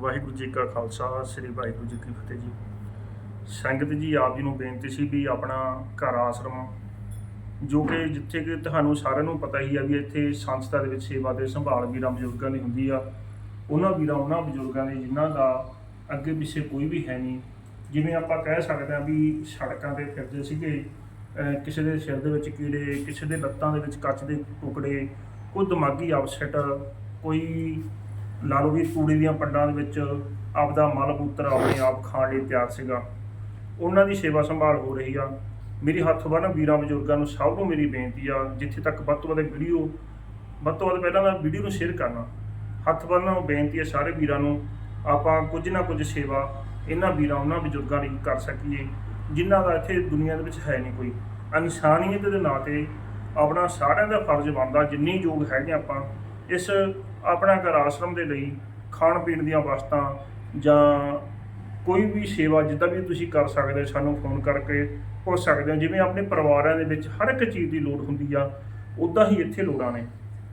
ਵਾਹਿਗੁਰੂ ਜੀ ਕਾ ਖਾਲਸਾ, ਸ੍ਰੀ ਵਾਹਿਗੁਰੂ ਜੀ ਕੀ ਫਤਿਹ ਜੀ। ਸੰਗਤ ਜੀ, ਆਪ ਜੀ ਨੂੰ ਬੇਨਤੀ ਸੀ ਵੀ ਆਪਣਾ ਘਰ ਆਸ਼ਰਮ, ਜੋ ਕਿ ਜਿੱਥੇ ਕਿ ਤੁਹਾਨੂੰ ਸਾਰਿਆਂ ਨੂੰ ਪਤਾ ਹੀ ਆ ਵੀ ਇੱਥੇ ਸੰਸਥਾ ਦੇ ਵਿੱਚ ਸੇਵਾ ਦੇ ਸੰਭਾਲ ਵੀਰਾਂ ਬਜ਼ੁਰਗਾਂ ਦੀ ਹੁੰਦੀ ਆ। ਉਹਨਾਂ ਵੀਰਾਂ, ਉਹਨਾਂ ਬਜ਼ੁਰਗਾਂ ਦੇ ਜਿਨ੍ਹਾਂ ਦਾ ਅੱਗੇ ਪਿੱਛੇ ਕੋਈ ਵੀ ਹੈ ਨਹੀਂ। ਜਿਵੇਂ ਆਪਾਂ ਕਹਿ ਸਕਦੇ ਹਾਂ ਵੀ ਸੜਕਾਂ ਤੇ ਫਿਰਦੇ ਸੀਗੇ ਕਿਸੇ ਦੇ ਸਿਰ ਦੇ ਵਿੱਚ ਕੀੜੇ, ਕਿਸੇ ਦੇ ਲੱਤਾਂ ਦੇ ਵਿੱਚ ਕੱਚ ਦੇ ਟੁਕੜੇ, ਕੋਈ ਦਿਮਾਗੀ ਅਪਸੈਟ ਕੋਈ ਲਾ ਲਓ ਵੀ ਤੂੜੀ ਦੀਆਂ ਪੰਡਾਂ ਦੇ ਵਿੱਚ ਆਪਦਾ ਮਲ ਮੂਤਰ ਆਪਣੇ ਆਪ ਖਾਣ ਲਈ ਤਿਆਰ ਸੀਗਾ। ਉਹਨਾਂ ਦੀ ਸੇਵਾ ਸੰਭਾਲ ਹੋ ਰਹੀ ਆ। ਮੇਰੀ ਹੱਥ ਬੰਨ ਵੀਰਾਂ ਬਜ਼ੁਰਗਾਂ ਨੂੰ ਸਭ ਨੂੰ ਮੇਰੀ ਬੇਨਤੀ ਆ, ਜਿੱਥੇ ਤੱਕ ਵੱਧ ਤੋਂ ਵੱਧ ਵੀਡੀਓ, ਵੱਧ ਤੋਂ ਵੱਧ ਪਹਿਲਾਂ ਤਾਂ ਵੀਡੀਓ ਨੂੰ ਸ਼ੇਅਰ ਕਰਨਾ। ਹੱਥ ਬੰਨ੍ਹ ਬੇਨਤੀ ਹੈ ਸਾਰੇ ਵੀਰਾਂ ਨੂੰ, ਆਪਾਂ ਕੁਝ ਨਾ ਕੁਝ ਸੇਵਾ ਇਹਨਾਂ ਵੀਰਾਂ, ਉਹਨਾਂ ਬਜ਼ੁਰਗਾਂ ਲਈ ਕਰ ਸਕੀਏ, ਜਿਨ੍ਹਾਂ ਦਾ ਇੱਥੇ ਦੁਨੀਆ ਦੇ ਵਿੱਚ ਹੈ ਨਹੀਂ ਕੋਈ। ਇਨਸਾਨੀਅਤ ਦੇ ਨਾਤੇ ਆਪਣਾ ਸਾਰਿਆਂ ਦਾ ਫਰਜ਼ ਬਣਦਾ, ਜਿੰਨੀ ਯੋਗ ਹੈਗੇ ਆਪਾਂ ਇਸ ਆਪਣਾ ਘਰ ਆਸ਼ਰਮ ਦੇ ਲਈ ਖਾਣ ਪੀਣ ਦੀਆਂ ਵਸਤਾਂ ਜਾਂ ਕੋਈ ਵੀ ਸੇਵਾ ਜਿੱਦਾਂ ਵੀ ਤੁਸੀਂ ਕਰ ਸਕਦੇ ਸਾਨੂੰ ਫੋਨ ਕਰਕੇ ਪੁੱਛ ਸਕਦੇ ਹੋ। ਜਿਵੇਂ ਆਪਣੇ ਪਰਿਵਾਰਾਂ ਦੇ ਵਿੱਚ ਹਰ ਇੱਕ ਚੀਜ਼ ਦੀ ਲੋੜ ਹੁੰਦੀ ਆ, ਉਦਾਂ ਹੀ ਇੱਥੇ ਲੋੜਾਂ ਨੇ।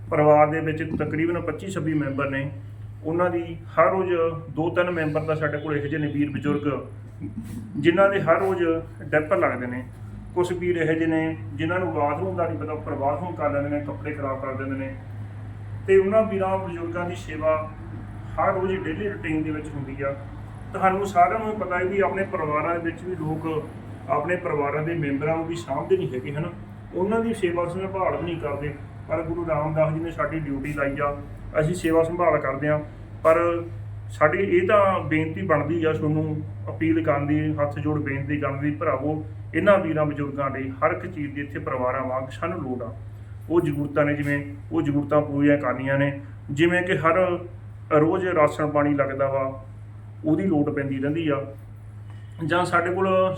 ਪਰਿਵਾਰ ਦੇ ਵਿੱਚ ਤਕਰੀਬਨ 25 26 ਮੈਂਬਰ ਨੇ। ਉਹਨਾਂ ਦੀ ਹਰ ਰੋਜ਼ ਦੋ ਤਿੰਨ ਮੈਂਬਰ ਦਾ ਸਾਡੇ ਕੋਲ ਇਹੋ ਜਿਹੇ ਨੇ ਵੀਰ ਬਜ਼ੁਰਗ, ਜਿਨ੍ਹਾਂ ਦੇ ਹਰ ਰੋਜ਼ ਡੈਪਰ ਲੱਗਦੇ ਨੇ। ਕੁਝ ਵੀਰ ਇਹੋ ਜਿਹੇ ਨੇ, ਜਿਨ੍ਹਾਂ ਨੂੰ ਬਾਥਰੂਮ ਦਾ ਨਹੀਂ ਪਤਾ ਉੱਪਰ ਬਾਥਰੂਮ ਕਰ ਲੈਂਦੇ ਨੇ, ਕੱਪੜੇ ਖਰਾਬ ਕਰ ਦਿੰਦੇ ਨੇ। ਤੇ ਉਹਨਾਂ ਵੀਰਾਂ ਬਜ਼ੁਰਗਾਂ ਦੀ ਸੇਵਾ ਹਰ ਰੋਜ਼ ਡੇਲੀ ਰੁਟੀਨ ਦੇ ਵਿੱਚ ਹੁੰਦੀ ਆ। ਤੁਹਾਨੂੰ ਸਾਰਿਆਂ ਨੂੰ ਪਤਾ ਹੈ ਵੀ ਆਪਣੇ ਪਰਿਵਾਰਾਂ ਦੇ ਵਿੱਚ ਵੀ ਲੋਕ ਆਪਣੇ ਪਰਿਵਾਰਾਂ ਦੇ ਮੈਂਬਰਾਂ ਨੂੰ ਵੀ ਸਾਂਭਦੇ ਨਹੀਂ ਹੈਗੇ, ਹਨ? ਉਹਨਾਂ ਦੀ ਸੇਵਾ ਸੰਭਾਲ ਵੀ ਨਹੀਂ ਕਰਦੇ, ਪਰ ਗੁਰੂ ਰਾਮਦਾਸ ਜੀ ਨੇ ਸਾਡੀ ਡਿਊਟੀ ਲਾਈ ਆ, ਅਸੀਂ ਸੇਵਾ ਸੰਭਾਲ ਕਰਦੇ ਆ। ਪਰ ਸਾਡੀ ਇਹ ਤਾਂ ਬੇਨਤੀ ਬਣਦੀ ਆ, ਤੁਹਾਨੂੰ ਅਪੀਲ ਕਰਨ ਦੀ, ਹੱਥ ਜੋੜ ਬੇਨਤੀ ਕਰਨ ਦੀ, ਭਰਾਵੋ, ਇਹਨਾਂ ਵੀਰਾਂ ਬਜ਼ੁਰਗਾਂ ਲਈ ਹਰ ਇੱਕ ਚੀਜ਼ ਦੀ ਇੱਥੇ ਪਰਿਵਾਰਾਂ ਵਾਂਗ ਸਾਨੂੰ ਲੋੜ ਆ। ਉਹ ਜ਼ਰੂਰਤਾਂ ਨੇ, ਜਿਵੇਂ ਉਹ ਜ਼ਰੂਰਤਾਂ ਪੂਰੀਆਂ ਕਰਨੀਆਂ ਨੇ, ਜਿਵੇਂ ਕਿ ਹਰ ਰੋਜ਼ ਰਾਸ਼ਨ ਪਾਣੀ ਲੱਗਦਾ ਵਾ, ਉਹਦੀ ਲੋੜ ਪੈਂਦੀ ਰਹਿੰਦੀ ਆ। ਜਾਂ ਸਾਡੇ ਕੋਲ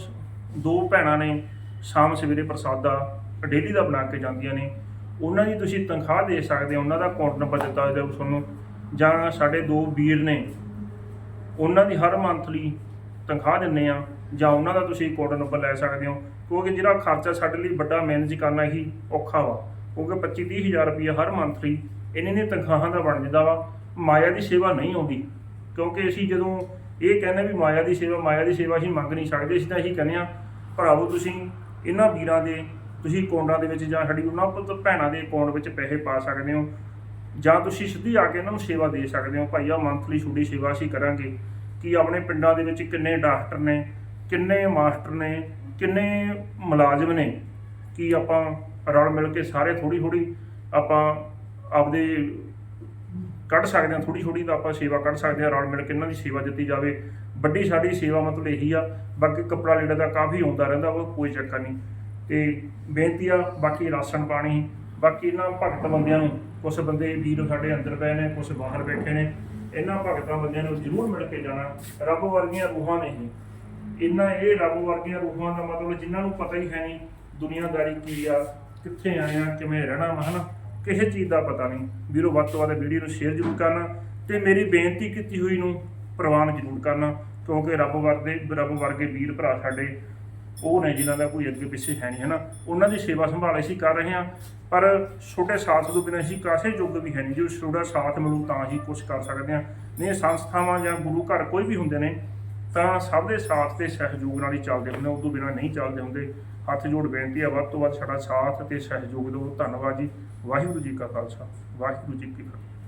ਦੋ ਭੈਣਾਂ ਨੇ, ਸ਼ਾਮ ਸਵੇਰੇ ਪ੍ਰਸਾਦਾ ਡੇਲੀ ਦਾ ਬਣਾ ਕੇ ਜਾਂਦੀਆਂ ਨੇ, ਉਹਨਾਂ ਦੀ ਤੁਸੀਂ ਤਨਖਾਹ ਦੇ ਸਕਦੇ ਹੋ, ਉਹਨਾਂ ਦਾ ਅਕਾਊਂਟ ਨੰਬਰ ਦਿੱਤਾ ਹੋਇਆ ਤੁਹਾਨੂੰ, ਜਾਂ ਸਾਡੇ ਦੋ ਵੀਰ ਨੇ, ਉਹਨਾਂ ਦੀ ਹਰ ਮੰਥਲੀ ਤਨਖਾਹ ਦਿੰਨੇ ਆ, ਜਾਂ ਉਹਨਾਂ ਦਾ ਤੁਸੀਂ ਅਕਾਊਂਟ ਨੰਬਰ ਲੈ ਸਕਦੇ ਹੋ, ਕਿਉਂਕਿ ਜਿਹੜਾ ਖਰਚਾ ਸਾਡੇ ਲਈ ਵੱਡਾ ਮੈਨੇਜ ਕਰਨਾ ਹੀ ਔਖਾ ਵਾ। ਕਿਉਂਕਿ 25 30 ਹਜ਼ਾਰ ਰੁਪਏ ਹਰ ਮੰਥਲੀ ਇਹਨਾਂ ਨੇ ਤਨਖਾਹਾਂ ਦਾ ਬਣ ਜਾਂਦਾ ਵਾ। ਮਾਇਆ ਦੀ ਸੇਵਾ ਨਹੀਂ ਆਉਂਦੀ। ਕਿਉਂਕਿ ਅਸੀਂ ਜਦੋਂ ਇਹ ਕਹਿੰਦੇ ਵੀ ਮਾਇਆ ਦੀ ਸੇਵਾ, ਮਾਇਆ ਦੀ ਸੇਵਾ ਅਸੀਂ ਮੰਗ ਨਹੀਂ ਸਕਦੇ, ਅਸੀਂ ਤਾਂ ਇਹੀ ਕਹਿੰਦੇ ਆ, ਭਰਾਵੋ, ਤੁਸੀਂ ਇਹਨਾਂ ਵੀਰਾਂ ਦੇ, ਤੁਸੀਂ ਅਕਾਊਂਟਾਂ ਦੇ ਵਿੱਚ ਜਾਂ ਸਾਡੀ ਉਹਨਾਂ ਪੁੱਤ ਭੈਣਾਂ ਦੇ ਅਕਾਊਂਟ ਵਿੱਚ ਪੈਸੇ ਪਾ ਸਕਦੇ ਹੋ। ਜਾਂ ਤੁਸੀਂ ਸਿੱਧੀ ਆ ਕੇ ਇਹਨਾਂ ਨੂੰ ਸੇਵਾ ਦੇ ਸਕਦੇ ਹੋ। ਭਾਈ ਆ ਮੰਥਲੀ ਛੋਟੀ ਸੇਵਾ ਅਸੀਂ ਕਰਾਂਗੇ। ਕਿ ਆਪਣੇ ਪਿੰਡਾਂ ਦੇ ਵਿੱਚ ਕਿੰਨੇ ਡਾਕਟਰ ਨੇ, ਕਿੰਨੇ ਮਾਸਟਰ ਨੇ, ਕਿੰਨੇ ਮੁਲਾਜ਼ਮ ਨੇ, ਕਿ ਆਪਾਂ ਰਲ ਮਿਲ ਕੇ ਸਾਰੇ ਥੋੜੀ ਥੋੜੀ ਆਪਾਂ ਆਪਦੇ ਕੱਢ ਸਕਦੇ ਹਾਂ ਥੋੜੀ ਥੋੜੀ ਤਾਂ ਆਪਾਂ ਸੇਵਾ ਕੱਢ ਸਕਦੇ ਹਾਂ, ਰਲ ਮਿਲ ਕੇ ਇਹਨਾਂ ਦੀ ਸੇਵਾ ਦਿੱਤੀ ਜਾਵੇ। ਵੱਡੀ ਸਾਡੀ ਸੇਵਾ ਮਤਲਬ ਇਹੀ ਆ, ਬਾਕੀ ਕੱਪੜਾ ਲੀੜਾ ਦਾ ਕਾਫੀ ਆਉਂਦਾ ਰਹਿੰਦਾ ਉਹ ਕੋਈ ਚੱਕਰ ਨਹੀਂ। ਤੇ ਬੇਨਤੀ ਆ, ਬਾਕੀ ਰਾਸ਼ਨ ਪਾਣੀ, ਬਾਕੀ ਇਹਨਾਂ ਭਗਤ ਬੰਦਿਆਂ ਨੂੰ ਕੁਝ ਬੰਦੇ ਵੀਰ ਸਾਡੇ ਅੰਦਰ ਪਏ ਨੇ ਕੁਝ ਬਾਹਰ ਬੈਠੇ ਨੇ, ਇਹਨਾਂ ਭਗਤਾਂ ਬੰਦਿਆਂ ਨੂੰ ਜ਼ਰੂਰ ਮਿਲ ਕੇ ਜਾਣਾ। ਰੱਬ ਵਰਗੀਆਂ ਰੂਹਾਂ ਨੇ ਇਹਨਾਂ ਇਹ ਰੱਬ ਵਰਗੀਆਂ ਰੂਹਾਂ ਦਾ ਮਤਲਬ ਜਿਨ੍ਹਾਂ ਨੂੰ ਪਤਾ ਹੀ ਹੈ ਨਹੀਂ ਦੁਨੀਆਦਾਰੀ ਕੀ ਆ ਕਿੱਥੇ ਆਏ ਆ, ਕਿਵੇਂ ਰਹਿਣਾ ਵਾ, ਹਨਾ? ਕਿਸੇ ਚੀਜ਼ ਦਾ ਪਤਾ ਨਹੀਂ। ਵੀਰੋ, ਵੱਧ ਤੋਂ ਵੱਧ ਵੀਡੀਓ ਨੂੰ ਸ਼ੇਅਰ ਜ਼ਰੂਰ ਕਰਨਾ ਤੇ ਮੇਰੀ ਬੇਨਤੀ ਕੀਤੀ ਹੋਈ ਨੂੰ ਪ੍ਰਵਾਨ ਜ਼ਰੂਰ ਕਰਨਾ, ਕਿਉਂਕਿ ਰੱਬ ਵਰਗੇ ਰੱਬ ਵਰਗੇ ਵੀਰ ਭਰਾ ਸਾਡੇ, ਉਹ ਨੇ ਜਿਨ੍ਹਾਂ ਦਾ ਕੋਈ ਅੱਗੇ ਪਿੱਛੇ ਹੈ ਨਹੀਂ, ਹਨਾ? ਉਹਨਾਂ ਦੀ ਸੇਵਾ ਸੰਭਾਲ ਅਸੀਂ ਕਰ ਰਹੇ ਹਾਂ, ਪਰ ਛੋਟੇ ਸਾਥ ਤੋਂ ਬਿਨਾਂ ਅਸੀਂ ਕਾਸੇ ਯੁੱਗ ਵੀ ਹੈ ਨਹੀਂ। ਜੋ ਛੋਟਾ ਸਾਥ ਮਿਲੂ ਤਾਂ ਹੀ ਕੁਝ ਕਰ ਸਕਦੇ ਹਾਂ। ਨਹੀਂ, ਸੰਸਥਾਵਾਂ ਜਾਂ ਗੁਰੂ ਘਰ ਕੋਈ ਵੀ ਹੁੰਦੇ ਨੇ ਤਾਂ ਸਭ ਦੇ ਸਾਥ ਤੇ ਸਹਿਯੋਗ ਨਾਲ ਹੀ ਚੱਲਦੇ ਹੁੰਦੇ ਉਹ ਤੋਂ ਬਿਨਾਂ ਨਹੀਂ ਚੱਲਦੇ ਹੁੰਦੇ। ਹੱਥ ਜੋੜ ਬੇਨਤੀ ਹੈ ਵੱਧ ਤੋਂ ਵੱਧ ਸਾਡਾ ਸਾਥ ਤੇ ਸਹਿਯੋਗ ਦਿਓ। ਧੰਨਵਾਦ ਜੀ। ਵਾਹਿਗੁਰੂ ਜੀ ਕਾ ਖਾਲਸਾ। ਵਾਹਿਗੁਰੂ ਜੀ ਕੀ ਫਤਿਹ।